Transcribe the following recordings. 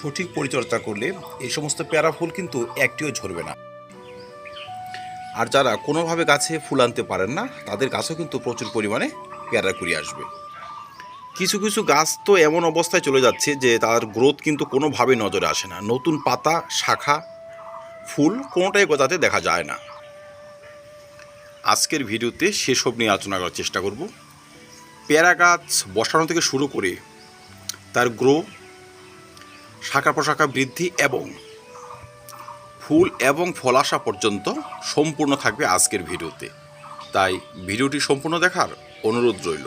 সঠিক পরিচর্যা করলে এই সমস্ত পেয়ারা ফুল কিন্তু একটিও ঝরবে না। আর যারা কোনোভাবে গাছে ফুল আনতে পারেন না, তাদের গাছও কিন্তু প্রচুর পরিমাণে পেয়ারা কুড়িয়ে আসবে। কিছু কিছু গাছ তো এমন অবস্থায় চলে যাচ্ছে যে তার গ্রোথ কিন্তু কোনোভাবেই নজরে আসে না। নতুন পাতা, শাখা, ফুল কোনোটাই গজাতে দেখা যায় না। আজকের ভিডিওতে সেসব নিয়ে আলোচনা করার চেষ্টা করব। পেয়ারা গাছ বসানো থেকে শুরু করে তার গ্রো শাখা প্রশাখা বৃদ্ধি এবং ফুল এবং ফল আসা পর্যন্ত সম্পূর্ণ থাকবে আজকের ভিডিওতে। তাই ভিডিওটি সম্পূর্ণ দেখার অনুরোধ রইল।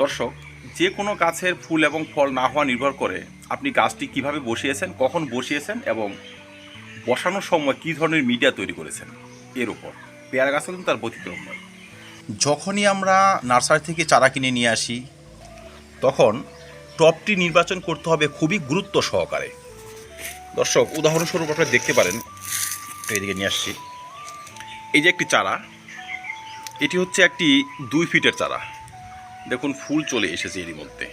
দর্শক, যে কোনো গাছের ফুল এবং ফল না হওয়া নির্ভর করে আপনি গাছটি কীভাবে বসিয়েছেন, কখন বসিয়েছেন এবং বসানোর সময় কী ধরনের মিডিয়া তৈরি করেছেন এর উপর। পেয়ারা গাছও কিন্তু তার ব্যতিক্রম নয়। যখনই আমরা নার্সারি থেকে চারা কিনে নিয়ে আসি, তখন টপটি নির্বাচন করতে হবে খুবই গুরুত্ব সহকারে। দর্শক, উদাহরণস্বরূপ আপনারা দেখতে পারেন, এইদিকে নিয়ে আসছি। এই যে একটি চারা, এটি হচ্ছে একটি দুই ফিটের চারা। দেখুন, ফুল চলে এসেছে এরই মধ্যে।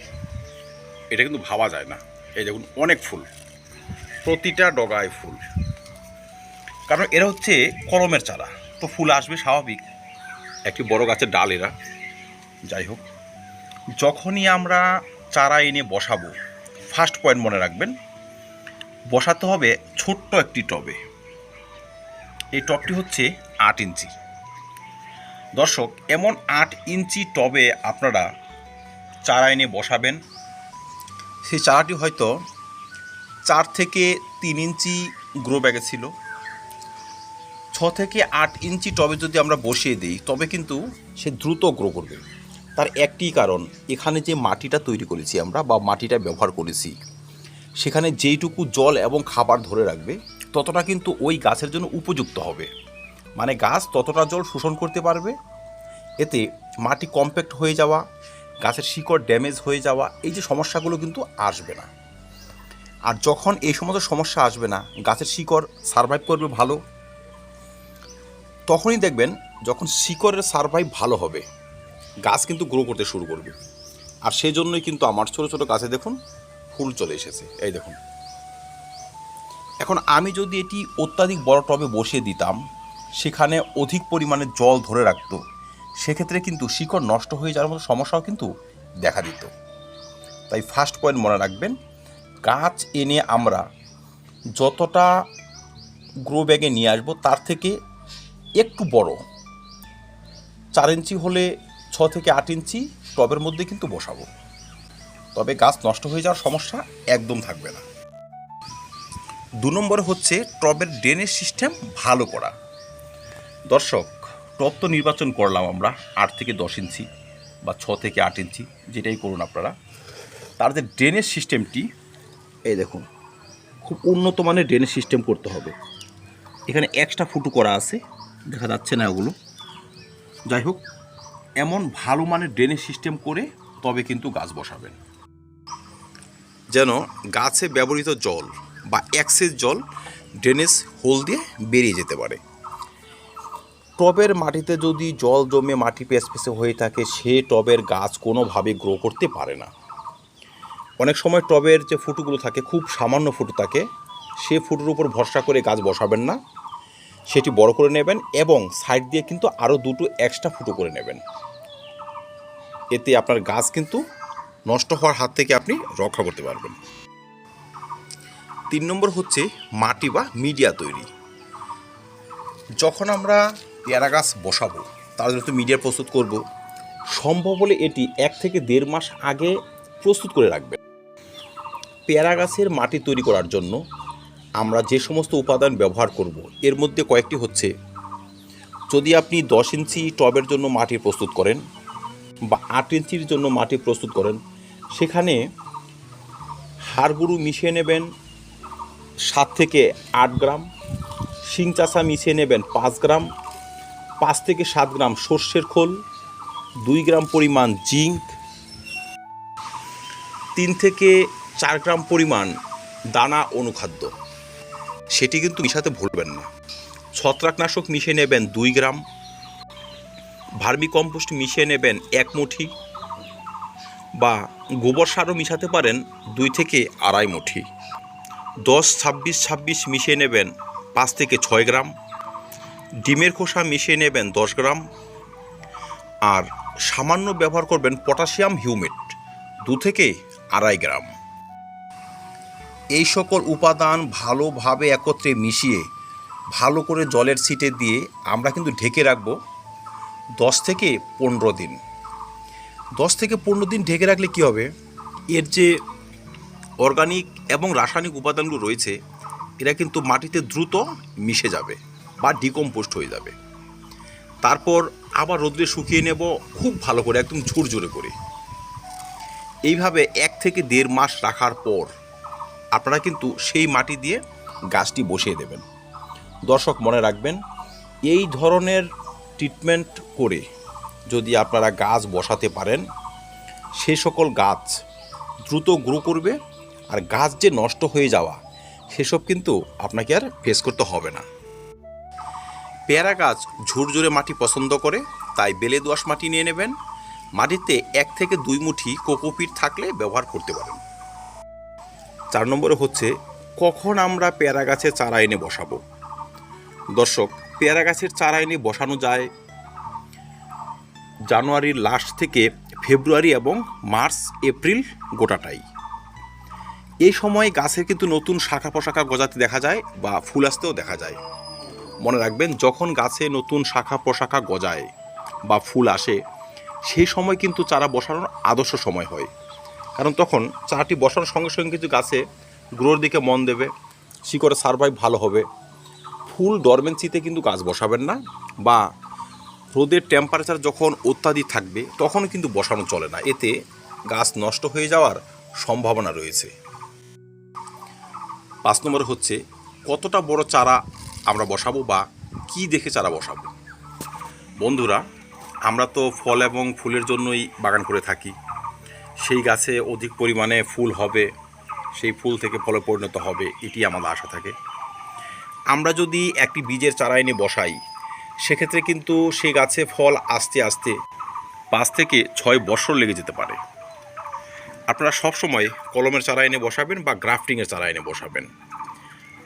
এটা কিন্তু ভাবা যায় না। এই দেখুন, অনেক ফুল। প্রতিটা ডগায় ফুল। কারণ এরা হচ্ছে কলমের চারা। তো ফুল আসবে স্বাভাবিক। একটি বড় গাছের ডাল এরা। যাই হোক, যখনই আমরা চারা এনে বসাবো। ফার্স্ট পয়েন্ট মনে রাখবেন, বসাতে হবে ছোট্ট একটি টবে। এই টবটি হচ্ছে আট ইঞ্চি। দর্শক, এমন আট ইঞ্চি টবে আপনারা চারা এনে বসাবেন। সেই চারাটি হয়তো চার থেকে তিন ইঞ্চি গ্রো ব্যাগে ছিল। ছ থেকে আট ইঞ্চি টবে যদি আমরা বসিয়ে দিই, তবে কিন্তু সে দ্রুত গ্রো করবে। তার একটি কারণ, এখানে যে মাটিটা তৈরি করেছি আমরা বা মাটিটা ব্যবহার করেছি, সেখানে যেইটুকু জল এবং খাবার ধরে রাখবে, ততটা কিন্তু ওই গাছের জন্য উপযুক্ত হবে। মানে গাছ ততটা জল শোষণ করতে পারবে, এতে মাটি কম্প্যাক্ট হয়ে যাওয়া, গাছের শিকড় ড্যামেজ হয়ে যাওয়া, এই যে সমস্যাগুলো কিন্তু আসবে না। আর যখন এই সমস্ত সমস্যা আসবে না, গাছের শিকড় সারভাইভ করবে ভালো, তখনই দেখবেন যখন শিকড়ের সারভাইভ ভালো হবে গাছ কিন্তু গ্রো করতে শুরু করবে। আর সেই জন্যই কিন্তু আমার ছোটো ছোটো গাছে দেখুন, ফুল চলে এসেছে। এই দেখুন। এখন আমি যদি এটি অত্যাধিক বড় টবে বসিয়ে দিতাম, সেখানে অধিক পরিমাণে জল ধরে রাখতো, সেক্ষেত্রে কিন্তু শিকড় নষ্ট হয়ে যাওয়ার মতো সমস্যাও কিন্তু দেখা দিত। তাই ফার্স্ট পয়েন্ট মনে রাখবেন, গাছ এনে আমরা যতটা গ্রো ব্যাগে নিয়ে আসব, তার থেকে একটু বড়। চার ইঞ্চি হলে থেকে আট ইঞ্চি টবের মধ্যে কিন্তু বসাবো। তবে গাছ নষ্ট হয়ে যাওয়ার সমস্যা একদম থাকবে না। দু নম্বরে হচ্ছে টবের ড্রেনের সিস্টেম ভালো করা। দর্শক, টব তো নির্বাচন করলাম আমরা আট থেকে দশ ইঞ্চি বা ছ থেকে আট ইঞ্চি, যেটাই করুন আপনারা। তার যে ড্রেনেজ সিস্টেমটি এই দেখুন, খুব উন্নত মানের ড্রেনের সিস্টেম করতে হবে। এখানে এক্সট্রা ফুটো করা আছে, দেখা যাচ্ছে না ওগুলো। যাই হোক এমন ভালো মানের ড্রেনেজ সিস্টেম করে তবে কিন্তু গাছ বসাবেন। যেন গাছে ব্যবহৃত জল বা অ্যাক্সেস জল ড্রেনেজ হোল দিয়ে বেরিয়ে যেতে পারে। টবের মাটিতে যদি জল জমে মাটি পেসপেসে হয়ে থাকে, সে টবের গাছ কোনোভাবে গ্রো করতে পারে না। অনেক সময় টবের যে ফুটোগুলো থাকে, খুব সামান্য ফুটো থাকে, সে ফুটোর উপর ভরসা করে গাছ বসাবেন না। সেটি বড় করে নেবেন এবং সাইড দিয়ে কিন্তু আরও দুটো এক্সট্রা ফুটো করে নেবেন। এতে আপনার গাছ কিন্তু নষ্ট হওয়ার হাত থেকে আপনি রক্ষা করতে পারবেন। তিন নম্বর হচ্ছে মাটি বা মিডিয়া তৈরি। যখন আমরা পেয়ারা গাছ বসাবো, তার জন্য তো মিডিয়া প্রস্তুত করব, সম্ভব হলে এটি এক থেকে দেড় মাস আগে প্রস্তুত করে রাখবেন। পেয়ারা গাছের মাটি তৈরি করার জন্য আমরা যে সমস্ত উপাদান ব্যবহার করব, এর মধ্যে কয়েকটি হচ্ছে, যদি আপনি দশ ইঞ্চি টবের জন্য মাটি প্রস্তুত করেন বা আট ইঞ্চির জন্য মাটি প্রস্তুত করেন। সেখানে হাড়গুঁড়ো মিশিয়ে নেবেন, সাত থেকে আট গ্রাম। শিং চাষা মিশিয়ে নেবেন পাঁচ গ্রাম। পাঁচ থেকে সাত গ্রাম সর্ষের খোল, দুই গ্রাম পরিমাণ জিঙ্ক তিন থেকে চার গ্রাম পরিমাণ দানা অনুখাদ্য। সেটি কিন্তু মিশাতে ভুলবেন না। ছত্রাকনাশক মিশিয়ে নেবেন দুই গ্রাম। ভার্মি কম্পোস্ট মিশিয়ে নেবেন এক মুঠি বা গোবর সারও মিশাতে পারেন দুই থেকে আড়াই মুঠি। দশ, ছাব্বিশ ছাব্বিশ মিশিয়ে নেবেন পাঁচ থেকে ছয় গ্রাম। ডিমের খোসা মিশিয়ে নেবেন দশ গ্রাম। আর সামান্য ব্যবহার করবেন পটাশিয়াম হিউমেট দু থেকে আড়াই গ্রাম। এই সকল উপাদান ভালোভাবে একত্রে মিশিয়ে ভালো করে জলের সিটে দিয়ে আমরা কিন্তু ঢেকে রাখব। দশ থেকে পনেরো দিন। দশ থেকে পনেরো দিন ঢেকে রাখলে কী হবে? এর যে অর্গানিক এবং রাসায়নিক উপাদানগুলো রয়েছে, এরা কিন্তু মাটিতে দ্রুত মিশে যাবে বা ডিকম্পোস্ট হয়ে যাবে। তারপর আবার রোদ্রে শুকিয়ে নেব, খুব ভালো করে, একদম ঝুরঝুরে করে। এইভাবে এক থেকে দেড় মাস রাখার পর আপনারা কিন্তু সেই মাটি দিয়ে গাছটি বসিয়ে দেবেন। দর্শক মনে রাখবেন, এই ধরনের ট্রিটমেন্ট করে যদি আপনারা গাছ বসাতে পারেন, সে সকল গাছ দ্রুত গ্রো করবে আর গাছ যে নষ্ট হয়ে যাওয়া, সেসব কিন্তু আপনাকে আর ফেস করতে হবে না। পেয়ারা গাছ ঝুরঝুরে মাটি পছন্দ করে, তাই বেলে দোআঁশ মাটি নিয়ে নেবেন। মাটিতে এক থেকে দুই মুঠি কোকোপিট থাকলে ব্যবহার করতে পারেন। চার নম্বরে হচ্ছে, কখন আমরা পেয়ারা গাছে চারা এনে বসাবো? দর্শক পেয়ারা গাছের চারা এনে বসানো যায়। জানুয়ারির লাস্ট থেকে ফেব্রুয়ারি এবং মার্চ, এপ্রিল গোটাটাই। এই সময় গাছের কিন্তু নতুন শাখা পোশাখা গজাতে দেখা যায় বা ফুল আসতেও দেখা যায়। মনে রাখবেন, যখন গাছে নতুন শাখা প্রশাখা গজায় বা ফুল আসে সেই সময় কিন্তু চারা বসানোর আদর্শ সময় হয়। কারণ তখন চারাটি বসানোর সঙ্গে সঙ্গে কিন্তু গাছে গ্রোর দিকে মন দেবে শিকড়ে সার্ভাইভ ভালো হবে। ফুল ডরমেন্সিতে কিন্তু গাছ বসাবেন না বা রোদের টেম্পারেচার যখন অত্যাধিক থাকবে তখন কিন্তু বসানো চলে না। এতে গাছ নষ্ট হয়ে যাওয়ার সম্ভাবনা রয়েছে। পাঁচ নম্বর হচ্ছে, কতটা বড় চারা আমরা বসাবো বা কি দেখে চারা বসাবো? বন্ধুরা, আমরা তো ফল এবং ফুলের জন্যই বাগান করে থাকি। সেই গাছে অধিক পরিমাণে ফুল হবে, সেই ফুল থেকে ফলে পরিণত হবে, এটি আমাদের আশা থাকে। আমরা যদি একটি বীজের চারা এনে বসাই, সেক্ষেত্রে কিন্তু সেই গাছে ফল আস্তে আস্তে পাঁচ থেকে ছয় বছর লেগে যেতে পারে। আপনারা সবসময় কলমের চারা এনে বসাবেন বা গ্রাফটিংয়ের চারা এনে বসাবেন।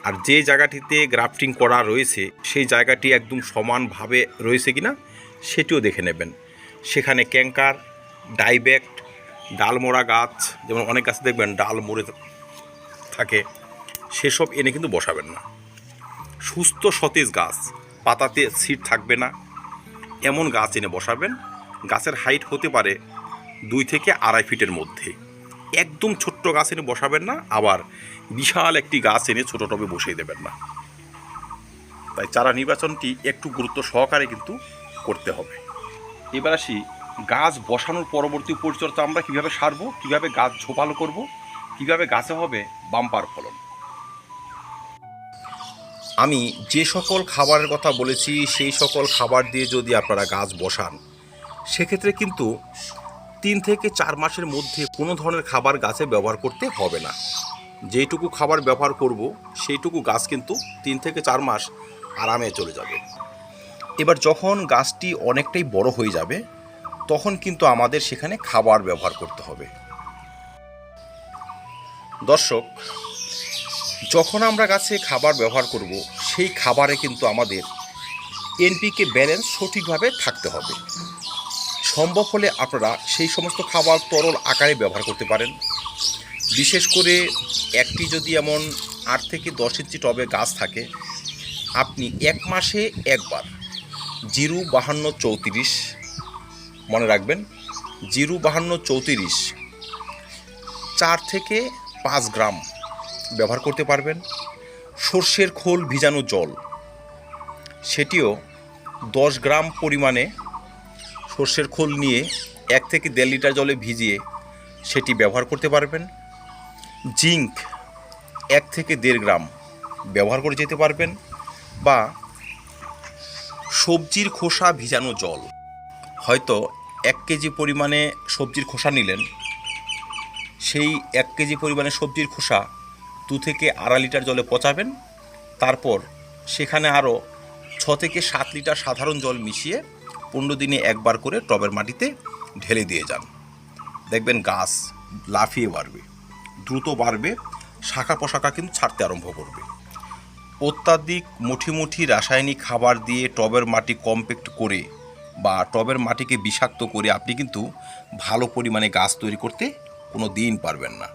আর যে জায়গাটিতে গ্রাফটিং করা রয়েছে, সেই জায়গাটি একদম সমানভাবে রয়েছে কিনা, সেটিও দেখে নেবেন। সেখানে ক্যাঙ্কার ডাইব্যাক্ট, ডালমোড়া গাছ, যেমন অনেক গাছ দেখবেন ডাল মরে থাকে, সেসব এনে কিন্তু বসাবেন না। সুস্থ সতেজ গাছ। পাতাতে সিট থাকবে না। এমন গাছ এনে বসাবেন, গাছের হাইট হতে পারে দুই থেকে আড়াই ফিটের মধ্যে। একদম ছোট্ট গাছ এনে বসাবেন না, আবার বিশাল একটি গাছ এনে ছোটো টবে বসিয়ে দেবেন না। তাই চারা নির্বাচনটি একটু গুরুত্ব সহকারে কিন্তু করতে হবে। এবার আসি গাছ বসানোর পরবর্তী পরিচর্যা আমরা কীভাবে সারবো, কীভাবে গাছ ঝোপালো করব, কীভাবে গাছে হবে বাম্পার ফলন। আমি যে সকল খাবারের কথা বলেছি, সেই সকল খাবার দিয়ে যদি আপনারা গাছ বসান, সেক্ষেত্রে কিন্তু তিন থেকে চার মাসের মধ্যে কোনো ধরনের খাবার গাছে ব্যবহার করতে হবে না। যেইটুকু খাবার ব্যবহার করব, সেইটুকু গাছ কিন্তু তিন থেকে চার মাস আরামে চলে যাবে। এবার যখন গাছটি অনেকটাই বড় হয়ে যাবে, তখন কিন্তু আমাদের সেখানে খাবার ব্যবহার করতে হবে। দর্শক যখন আমরা গাছে খাবার ব্যবহার করব, সেই খাবারে কিন্তু আমাদের এনপিকে ব্যালেন্স সঠিকভাবে থাকতে হবে। সম্ভব হলে আপনারা সেই সমস্ত খাবার তরল আকারে ব্যবহার করতে পারেন। বিশেষ করে একটি যদি এমন আট থেকে দশ ইঞ্চি টবে গাছ থাকে, আপনি এক মাসে একবার জিরু বাহান্ন চৌত্রিশ, মনে রাখবেন, জিরু বাহান্ন চৌত্রিশ, চার থেকে পাঁচ গ্রাম ব্যবহার করতে পারবেন। সর্ষের খোল ভিজানো জল। সেটিও দশ গ্রাম পরিমাণে সর্ষের খোল নিয়ে এক থেকে দেড় লিটার জলে ভিজিয়ে সেটি ব্যবহার করতে পারবেন। জিঙ্ক এক থেকে দেড় গ্রাম ব্যবহার করে যেতে পারবেন বা সবজির খোসা ভিজানো জল। হয়তো এক কেজি পরিমাণে সবজির খোসা নিলেন। সেই এক কেজি পরিমাণে সবজির খোসা দু থেকে আড়াই লিটার জলে পচাবেন। তারপর সেখানে আরও ছ থেকে সাত লিটার সাধারণ জল মিশিয়ে পনেরো দিনে একবার করে টবের মাটিতে ঢেলে দিয়ে যান। দেখবেন গাছ লাফিয়ে বাড়বে, দ্রুত বাড়বে, শাখা পোশাকা কিন্তু ছাড়তে আরম্ভ করবে। অত্যাধিক মুঠি মুঠি রাসায়নিক খাবার দিয়ে টবের মাটি কম্প্যাক্ট করে বা টবের মাটিকে বিষাক্ত করে আপনি কিন্তু ভালো পরিমাণে গাছ তৈরি করতে কোনো দিন পারবেন না।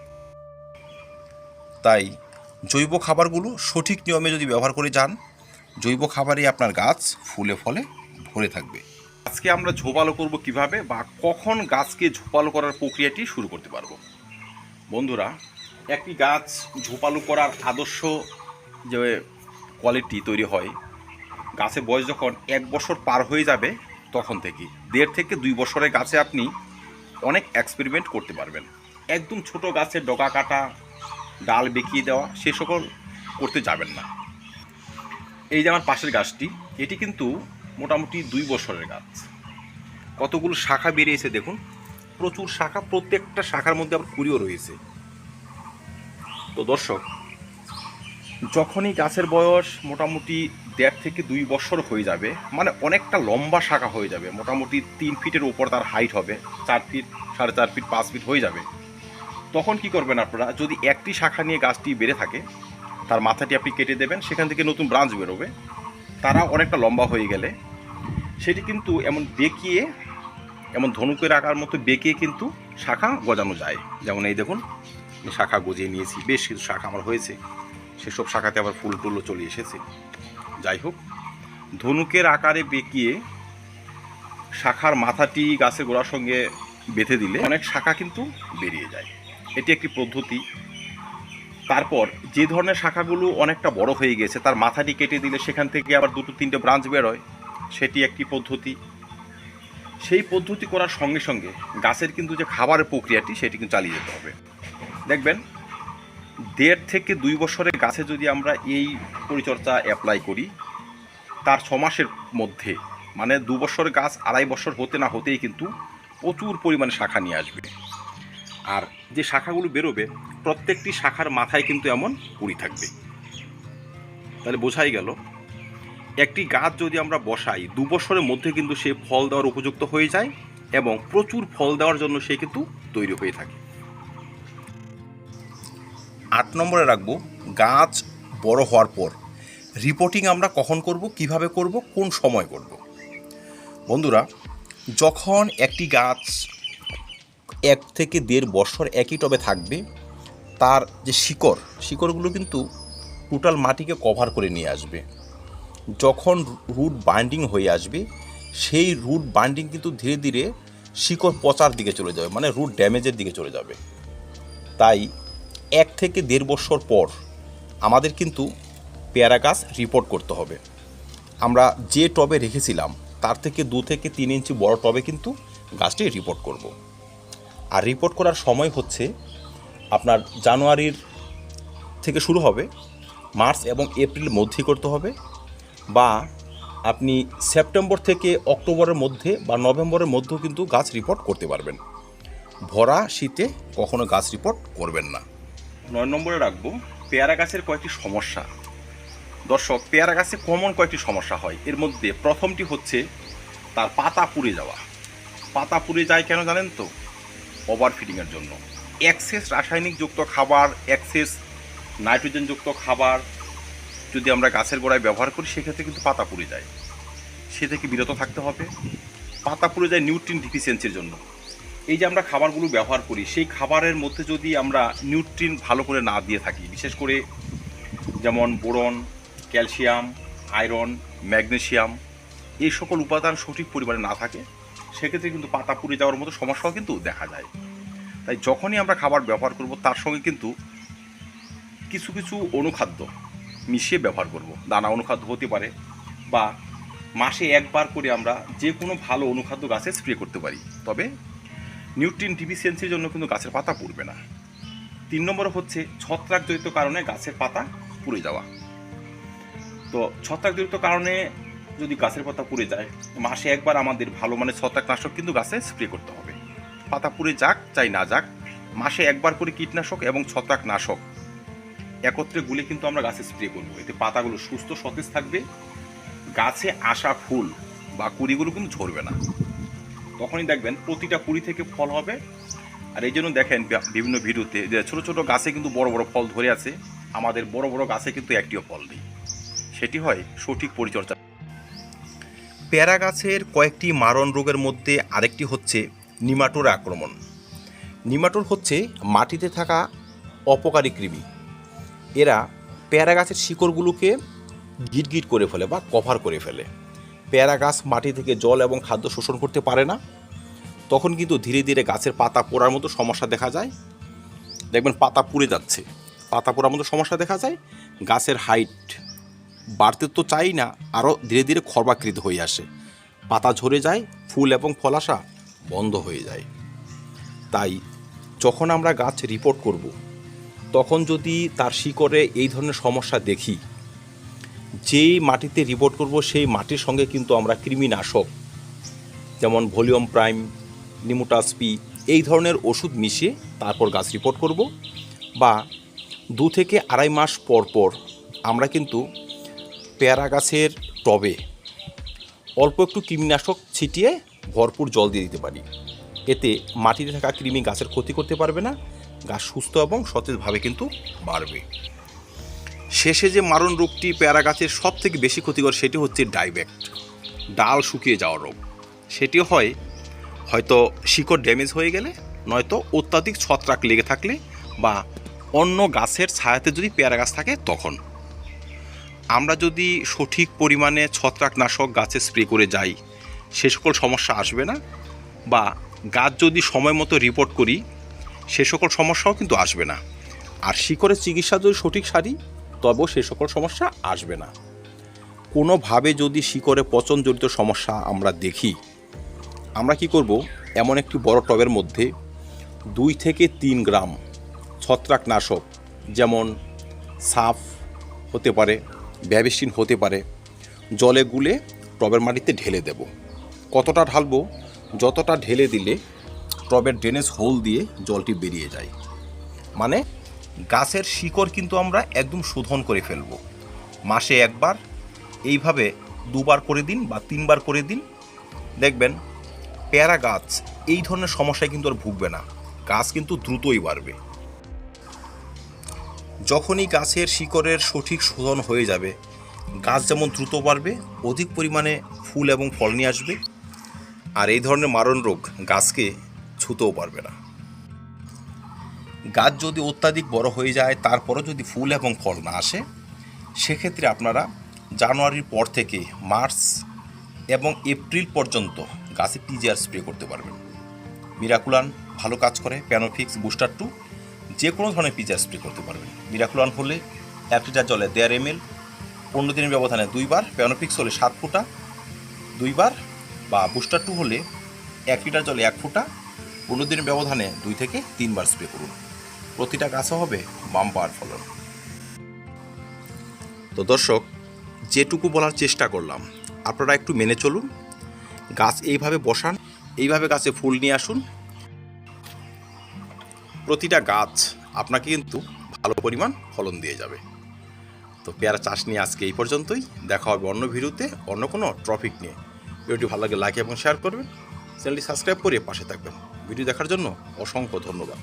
তাই জৈব খাবারগুলো সঠিক নিয়মে যদি ব্যবহার করে যান, জৈব খাবারে আপনার গাছ ফুলে ফলে ভরে থাকবে। আজকে আমরা ঝোপালো করব কীভাবে বা কখন গাছকে ঝোপালো করার প্রক্রিয়াটি শুরু করতে পারব। বন্ধুরা, একটি গাছ ঝোপালো করার আদর্শ যে কোয়ালিটি তৈরি হয় গাছের বয়স যখন এক বছর পার হয়ে যাবে তখন থেকে, দেড় থেকে দুই বছরের গাছে আপনি অনেক এক্সপেরিমেন্ট করতে পারবেন। একদম ছোট গাছের ডগা কাটা ডাল বেঁকিয়ে দেওয়া, সে সকল করতে যাবেন না। এই যে আমার পাশের গাছটি, এটি কিন্তু মোটামুটি দুই বছরের গাছ। কতগুলো শাখা বেরিয়েছে দেখুন। প্রচুর শাখা, প্রত্যেকটা শাখার মধ্যে আবার কুড়িও রয়েছে। তো দর্শক, যখনই গাছের বয়স মোটামুটি দেড় থেকে দুই বছর হয়ে যাবে মানে অনেকটা লম্বা শাখা হয়ে যাবে, মোটামুটি তিন ফিটের উপর তার হাইট হবে, চার ফিট, সাড়ে চার ফিট, পাঁচ ফিট হয়ে যাবে। তখন কি করবেন আপনারা? যদি একটি শাখা নিয়ে গাছটি বেড়ে থাকে, তার মাথাটি আপনি কেটে দেবেন, সেখান থেকে নতুন ব্রাঞ্চ বেরোবে। তারা অনেকটা লম্বা হয়ে গেলে সেটি কিন্তু এমন বেঁকিয়ে, এমন ধনুকের আকার মতো বেঁকিয়ে কিন্তু শাখা গজানো যায়। যেমন এই দেখুন, আমি শাখা গজিয়ে নিয়েছি। বেশ কিছু শাখা আমার হয়েছে। সেসব শাখাতে আবার ফুল টুলও চলে এসেছে। যাই হোক, ধনুকের আকারে বেঁকিয়ে শাখার মাথাটি গাছের গোড়ার সঙ্গে বেঁধে দিলে অনেক শাখা কিন্তু বেরিয়ে যায়। এটি একটি পদ্ধতি। তারপর যে ধরনের শাখাগুলো অনেকটা বড় হয়ে গেছে, তার মাথাটি কেটে দিলে সেখান থেকে আবার দুটো তিনটে ব্রাঞ্চ বেরোয় সেটি একটি পদ্ধতি। সেই পদ্ধতি করার সঙ্গে সঙ্গে গাছের কিন্তু যে খাবারের প্রক্রিয়াটি, সেটি কিন্তু চালিয়ে যেতে হবে। দেখবেন, দেড় থেকে দুই বছরের গাছে যদি আমরা এই পরিচর্যা অ্যাপ্লাই করি, তার ছ মাসের মধ্যে মানে দু বছরের গাছ আড়াই বছর হতে না হতেই কিন্তু প্রচুর পরিমাণে শাখা নিয়ে আসবে। আর যে শাখাগুলো বেরোবে, প্রত্যেকটি শাখার মাথায় কিন্তু এমন কুড়ি থাকবে। তাহলে বোঝাই গেল, একটি গাছ যদি আমরা বসাই, দু বছরের মধ্যে কিন্তু সে ফল দেওয়ার উপযুক্ত হয়ে যায় এবং প্রচুর ফল দেওয়ার জন্য সে কিন্তু তৈরি হয়ে থাকে। আট নম্বরে রাখব, গাছ বড় হওয়ার পর রিপোর্টিং আমরা কখন করব, কীভাবে করব, কোন সময় করব? বন্ধুরা, যখন একটি গাছ এক থেকে দেড় বছর একই টবে থাকবে। তার যে শিকড়, শিকড়গুলো কিন্তু টোটাল মাটিকে কভার করে নিয়ে আসবে। যখন রুট বাইন্ডিং হয়ে আসবে, সেই রুট বাইন্ডিং কিন্তু ধীরে ধীরে শিকড় পচার দিকে চলে যাবে মানে রুট ড্যামেজের দিকে চলে যাবে। তাই এক থেকে দেড় বছর পর আমাদের কিন্তু পেয়ারা গাছ রিপোর্ট করতে হবে। আমরা যে টবে রেখেছিলাম, তার থেকে দু থেকে তিন ইঞ্চি বড় টবে কিন্তু গাছটি রিপোর্ট করব। আর রিপোর্ট করার সময় হচ্ছে আপনার জানুয়ারির থেকে শুরু হবে, মার্চ এবং এপ্রিল মধ্যেই করতে হবে বা আপনি সেপ্টেম্বর থেকে অক্টোবরের মধ্যে বা নভেম্বরের মধ্যেও কিন্তু গাছ রিপোর্ট করতে পারবেন। ভরা শীতে কখনো গাছ রিপোর্ট করবেন না। নয় নম্বরে রাখব, পেয়ারা গাছের কয়েকটি সমস্যা। দর্শক, পেয়ারা গাছে কমন কয়েকটি সমস্যা হয়। এর মধ্যে প্রথমটি হচ্ছে তার পাতা পুড়ে যাওয়া। পাতা পুড়ে যায় কেন জানেন তো? ওভার ফিডিংয়ের জন্য। এক্সেস রাসায়নিকযুক্ত খাবার এক্সেস নাইট্রোজেনযুক্ত খাবার যদি আমরা গাছের গোড়ায় ব্যবহার করি, সেক্ষেত্রে কিন্তু পাতা পুড়ে যায়। সে থেকে বিরত থাকতে হবে। পাতা পুড়ে যায় নিউট্রিন ডিফিসিয়েন্সির জন্য। এই যে আমরা খাবারগুলো ব্যবহার করি, সেই খাবারের মধ্যে যদি আমরা নিউট্রিন ভালো করে না দিয়ে থাকি, বিশেষ করে যেমন বোরন, ক্যালসিয়াম, আয়রন ম্যাগনেশিয়াম এই সকল উপাদান সঠিক পরিমাণে না থাকে সেক্ষেত্রে কিন্তু পাতা পুড়ে যাওয়ার মতো সমস্যাও কিন্তু দেখা যায়। তাই যখনই আমরা খাবার ব্যবহার করব, তার সঙ্গে কিন্তু কিছু কিছু অনুখাদ্য মিশিয়ে ব্যবহার করব। দানা অনুখাদ্য হতে পারে বা মাসে একবার করে আমরা যে কোনো ভালো অনুখাদ্য গাছে স্প্রে করতে পারি। তবে নিউট্রিন ডিফিসিয়েন্সির জন্য কিন্তু গাছের পাতা পুড়বে না। তিন নম্বর হচ্ছে ছত্রাকজনিত কারণে গাছের পাতা পুড়ে যাওয়া। তো ছত্রাকজনিত কারণে যদি গাছের পাতা পুড়ে যায়, মাসে একবার আমাদের ভালো মানে ছত্রাকনাশক কিন্তু গাছে স্প্রে করতে হবে। পাতা পুড়ে যাক, চাই না যাক, মাসে একবার করে কীটনাশক এবং ছত্রাকনাশক একত্রে গুলে কিন্তু আমরা গাছে স্প্রে করব। এতে পাতাগুলো সুস্থ, সতেজ থাকবে, গাছে আসা ফুল বা কুড়িগুলো কিন্তু ঝরবে না। তখনই দেখবেন প্রতিটা কুড়ি থেকে ফল হবে। আর এই জন্য দেখেন বিভিন্ন ভিডিওতে যে ছোটো ছোটো গাছে কিন্তু বড় বড় ফল ধরে আছে। আমাদের বড় বড় গাছে কিন্তু একটিও ফল নেই। সেটি হয় সঠিক পরিচর্যা পেয়ারা গাছের কয়েকটি মারণ রোগের মধ্যে আরেকটি হচ্ছে নিমাটোর আক্রমণ। নিমাটোর হচ্ছে মাটিতে থাকা অপকারী কৃমি। এরা পেয়ারা গাছের শিকড়গুলোকে গিটগিট করে ফেলে বা কভার করে ফেলে। পেয়ারা গাছ মাটি থেকে জল এবং খাদ্য শোষণ করতে পারে না। তখন কিন্তু ধীরে ধীরে গাছের পাতা পোড়ার মতো সমস্যা দেখা যায়। দেখবেন পাতা পুড়ে যাচ্ছে। পাতা পোড়ার মতো সমস্যা দেখা যায়। গাছের হাইট বাড়তে তো চাই না আরও ধীরে ধীরে খর্বাকৃত হয়ে আসে। পাতা ঝরে যায়, ফুল এবং ফল আসা বন্ধ হয়ে যায়। তাই যখন আমরা গাছ রিপোর্ট করব, তখন যদি তার শিকড়ে এই ধরনের সমস্যা দেখি, যেই মাটিতে রিপোর্ট করব সেই মাটির সঙ্গে কিন্তু আমরা কৃমিনাশক, যেমন ভলিউম প্রাইম নিমোটাসপি এই ধরনের ওষুধ মিশিয়ে তারপর গাছ রিপোর্ট করব বা দু থেকে আড়াই মাস পর পর আমরা কিন্তু পেয়ারা গাছের টবে অল্প একটু কৃমিনাশক ছিটিয়ে ভরপুর জল দিয়ে দিতে পারি। এতে মাটিতে থাকা কৃমি গাছের ক্ষতি করতে পারবে না, গাছ সুস্থ এবং সতেজভাবে কিন্তু বাড়বে। শেষে যে মারণ রোগটি পেয়ারা গাছের সব থেকে বেশি ক্ষতিকর সেটি হচ্ছে ডাইব্যাক্ট ডাল শুকিয়ে যাওয়া রোগ। সেটি হয়, হয়তো শিকড় ড্যামেজ হয়ে গেলে, নয়তো অত্যাধিক ছত্রাক লেগে থাকলে বা অন্য গাছের ছায়াতে যদি পেয়ারা গাছ থাকে তখন। আমরা যদি সঠিক পরিমাণে ছত্রাকনাশক গাছে স্প্রে করে যাই, সে সকল সমস্যা আসবে না? বা গাছ যদি সময় মতো রিপোর্ট করি, সে সকল সমস্যাও কিন্তু আসবে না। আর শিকড়ের চিকিৎসা যদি সঠিক সারি, তবেও সে সকল সমস্যা আসবে না। কোনোভাবে যদি শিকড়ে পচনজনিত সমস্যা আমরা দেখি, আমরা কি করব? এমন একটি বড় টবের মধ্যে দুই থেকে তিন গ্রাম ছত্রাকনাশক, যেমন সাফ হতে পারে ব্যাবিস্টিন হতে পারে। জলে গুলে টবের মাটিতে ঢেলে দেব। কতটা ঢালবো, যতটা ঢেলে দিলে টবের ড্রেনেজ হোল দিয়ে জলটি বেরিয়ে যায়। মানে গাছের শিকড় কিন্তু আমরা একদম শোধন করে ফেলব। মাসে একবার, এইভাবে দুবার করে দিন বা তিনবার করে দিন। দেখবেন পেয়ারা গাছ এই ধরনের সমস্যায় কিন্তু আর ভুগবে না। গাছ কিন্তু দ্রুতই বাড়বে। যখনই গাছের শিকড়ের সঠিক শোধন হয়ে যাবে, গাছ যেমন দ্রুত বাড়বে, অধিক পরিমাণে ফুল এবং ফল নিয়ে আসবে। আর এই ধরনের মারণ রোগ গাছকে ছুতেও পারবে না। গাছ যদি অত্যাধিক বড় হয়ে যায়, তারপরও যদি ফুল এবং ফল না আসে, সেক্ষেত্রে আপনারা জানুয়ারির পর থেকে মার্চ এবং এপ্রিল পর্যন্ত গাছে পিজিআর স্প্রে করতে পারবেন। মিরাকুলান ভালো কাজ করে, প্যানোফিক্স, বুস্টার টু যে কোনো ধরনের পিজিআর স্প্রে করতে পারবেন। মিরাকুলান হলে এক লিটার জলে দেড় এম এল পনেরো দিনের ব্যবধানে দুইবার প্যানোফিক্স হলে সাত ফুটা, দুইবার বা বুস্টার টু হলে এক লিটার জলে এক ফুটা, পনেরো দিনের ব্যবধানে দুই থেকে তিনবার স্প্রে করুন। প্রতিটা গাছও হবে বাম্পার ফলন। তো দর্শক, যেটুকু বলার চেষ্টা করলাম, আপনারা একটু মেনে চলুন, গাছ এইভাবে বসান, এইভাবে গাছে ফুল নিয়ে আসুন প্রতিটা গাছ আপনাকে কিন্তু ভালো পরিমাণ ফলন দিয়ে যাবে। তো পেয়ারা চাষ নিয়ে আজকে এই পর্যন্তই। দেখা হবে অন্য ভিডিওতে, অন্য কোনো ট্রফিক নিয়ে। ভিডিওটি ভালো লাগে লাইক এবং শেয়ার করবেন। চ্যানেলটি সাবস্ক্রাইব করে পাশে থাকবেন। ভিডিও দেখার জন্য অসংখ্য ধন্যবাদ।